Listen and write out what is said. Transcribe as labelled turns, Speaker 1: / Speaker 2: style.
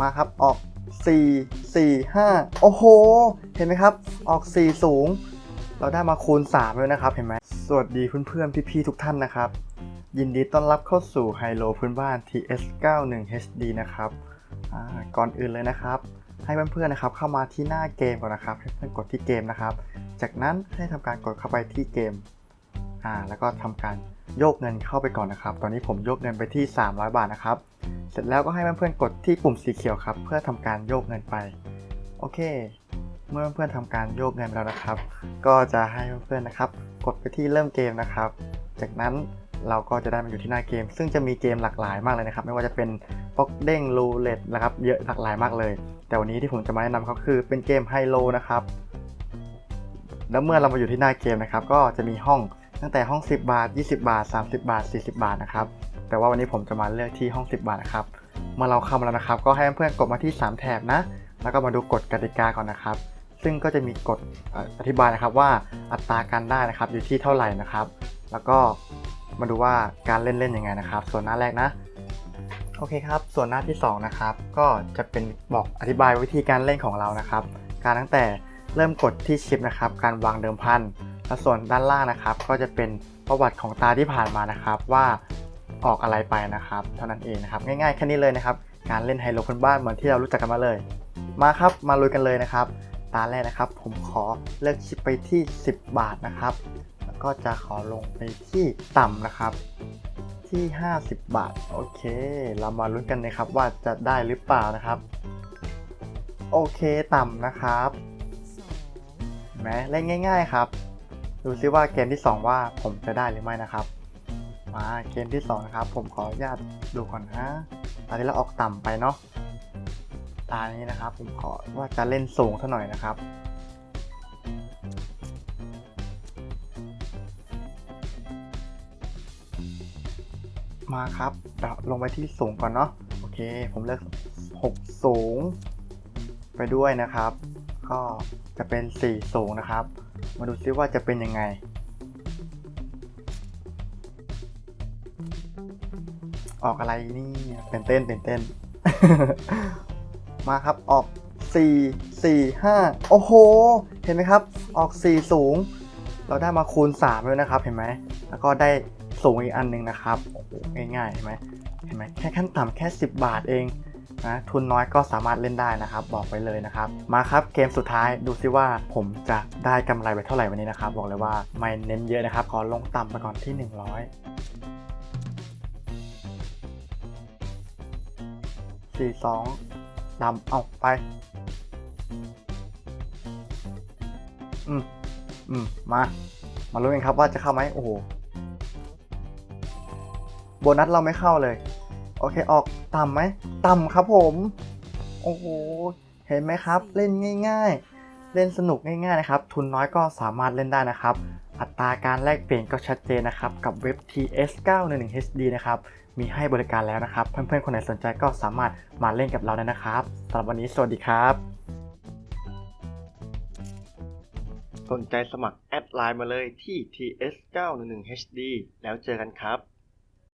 Speaker 1: มาครับออก 4 4 5 โอ้โห เห็นไหมครับ ออก 4 สูง เราได้มาคูณ3เลยนะครับ เห็นไหมสวัสดีเพื่อนๆพี่ๆทุกท่านนะครับ ยินดีต้อนรับเข้าสู่ไฮโลพื้นบ้าน TS91 HD นะครับก่อนอื่นเลยนะครับ ให้เพื่อนๆนะครับ เข้ามาที่หน้าเกมก่อนนะครับให้เพื่อนกดที่เกมนะครับ จากนั้นให้ทำการกดเข้าไปที่เกมอ่าแล้วก็ทำการโยกเงินเข้าไปก่อนนะครับ ตอนนี้ผมโยกเงินไปที่ 300 บาทนะครับ ร็จแล้วก็ให้เพื่อนๆกดที่ปุ่มสีเขียวครับ เพื่อทำการโยกเงินไป โอเค เมื่อเพื่อนๆทำการโยกเงินแล้วนะครับ ก็จะให้เพื่อนๆนะครับ กดไปที่เริ่มเกมนะครับ จากนั้นเราก็จะได้มาอยู่ที่หน้าเกม ซึ่งจะมีเกมหลากหลายมากเลยนะครับ ไม่ว่าจะเป็นป๊อกเด้งรูเล็ตนะครับ เยอะหลากหลายมากเลย แต่วันนี้ที่ผมจะมาแนะนำก็คือเป็นเกมไฮโลนะครับ แล้วเมื่อเรามาอยู่ที่หน้าเกมนะครับ ก็จะมีห้องตั้งแต่ห้อง 10 บาท 20 บาท 30 บาท 40 บาทนะครับ แต่ว่าวันนี้ผมจะมาเลือกที่ห้อง 10 บาทนะครับ เมื่อเราเข้ามาแล้วนะครับ ก็ให้เพื่อนๆกดมาที่ 3 แถบนะ แล้วก็มาดูกฎกติกาก่อนนะครับ ซึ่งก็จะมีกฎเอ่ออธิบายนะครับว่าอัตราการได้นะครับอยู่ที่เท่าไหร่นะครับ แล้วก็มาดูว่าการเล่นเล่นยังไงนะครับ ส่วนหน้าแรกนะโอเคครับ ส่วนหน้าที่ 2 นะครับ ก็จะเป็นบอกอธิบายวิธีการเล่นของเรานะครับ การตั้งแต่เริ่มกดที่ชิปนะครับ การวางเดิมพัน และส่วนด้านล่างนะครับ ก็จะเป็นประวัติของตาที่ผ่านมานะครับ ว่า ออกอะไรไปนะครับ เท่านั้นเองนะครับ ง่ายๆแค่นี้เลยนะครับ การเล่นไฮโลพื้นบ้านเหมือนที่เรารู้จักกันมาเลย มาครับ มาลุยกันเลยนะครับ ตาแรกนะครับ ผมขอเลือกชิปไปที่ 10 บาทนะครับ แล้วก็จะขอลงไปที่ต่ำนะครับ ที่ 50 บาท โอเค เรามาลุ้นกันนะครับว่าจะได้หรือเปล่านะครับ โอเคต่ำนะครับเห็นไหมเล่นง่าย ๆ ครับ ดูซิว่าเกมที่ 2 ว่าผมจะได้หรือไม่นะครับ มาเกมที่2นะครับ ผมขออนุญาตดูก่อนนะตอนนี้เราออกต่ำไปเนาะตานี้นะครับ ผมขอว่าจะเล่นสูงเท่าหน่อยนะครับ มาครับเดี๋ยวลงไปที่สูงก่อนเนาะโอเค ผมเลือก 6 สูง ไปด้วยนะครับ ก็จะเป็น 4 สูงนะครับ มาดูซิว่าจะเป็นยังไง ออกอะไรนี่เป็นเต้นเป็นเต้น มาครับออก 4 4 5 โอ้โห เห็นไหมครับ ออก 4 สูง เราได้มาคูณ3เลยนะครับ เห็นไหม แล้วก็ได้สูงอีกอันหนึงนะครับโอ้โหง่ายๆเห็นไหมเห็นไหมแค่ขั้นต่ำแค่ 10 บาทเองนะทุนน้อยก็สามารถเล่นได้นะครับ บอกไว้เลยนะครับ มาครับเกมสุดท้ายดูซิว่าผมจะได้กำไรไปเท่าไหร่วันนี้นะครับ บอกเลยว่าไม่เน้นเยอะนะครับ ขอลงต่ำไปก่อนที่ 100 สี่สองดำเอาไป อืม อืม มา มาลุ้นกันครับว่าจะเข้าไหมโอ้โห โบนัสเราไม่เข้าเลย โอเค ออกต่ำไหม ต่ำครับผม โอ้โห เห็นไหมครับ เล่นง่าย ๆ เล่นสนุกง่ายๆนะครับ ทุนน้อยก็สามารถเล่นได้นะครับ อัตราการแลกเปลี่ยนก็ชัดเจนนะครับ กับเว็บ TS911HD นะครับ มีให้บริการแล้วนะครับ เพื่อนๆ คนไหนสนใจก็สามารถมาเล่นกับเราได้นะครับสำหรับวันนี้สวัสดีครับ สนใจสมัครแอดไลน์มาเลยที่ TS911HD แล้วเจอกันครับ